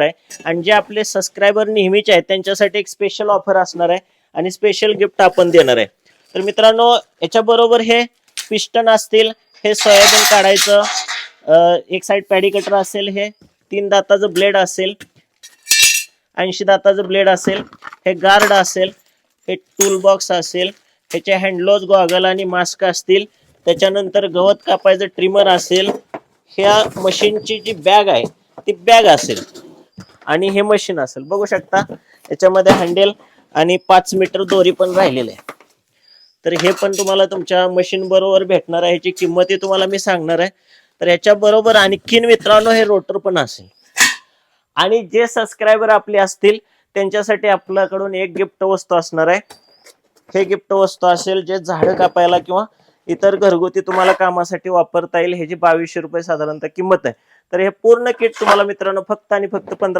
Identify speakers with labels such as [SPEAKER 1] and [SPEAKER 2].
[SPEAKER 1] आहे आणि जे आपले सबस्क्रायबर नेहमीचे आहेत त्यांच्यासाठी एक स्पेशल ऑफर असणार आहे आणि स्पेशल गिफ्ट आपण देणार आहे. तर मित्रांनो याच्या बरोबर हे पिस्टन असतील हे सोयाबीन काढायचं एक साईड पॅडी कटर असेल हे तीन दाताचं ब्लेड असेल ऐंशी दाताचं ब्लेड असेल हे गार्ड असेल हे टूल बॉक्स असेल ह्याचे हँडलोज गॉगल आणि मास्क असतील त्याच्यानंतर गवत कापायचं ट्रिमर असेल ह्या मशीनची जी बॅग आहे ती बॅग असेल. आणि हे मशीन असेल. बघू शकता याच्यामध्ये हँडेल आणि पाच मीटर दोरी पण राहिलेली आहे. तर हे पण तुम्हाला तुमच्या मशीन बरोबर भेटणार आहे ह्याची किंमतही तुम्हाला मी सांगणार आहे. तर याच्या बरोबर आणखीन मित्रांनो हे रोटर पण असेल. आणि जे सबस्क्रायबर आपले असतील त्यांच्यासाठी आपल्याकडून एक गिफ्ट वस्तू असणार आहे. हे गिफ्ट वस्तू असेल जे झाडं कापायला किंवा इतर घरगुती तुम्हाला कामासाठी वापरता येईल ह्याची बावीसशे रुपये साधारणतः किंमत आहे. तर हे पूर्ण किट तुम्हाला मित्रांनो फक्त आणि फक्त पंधरा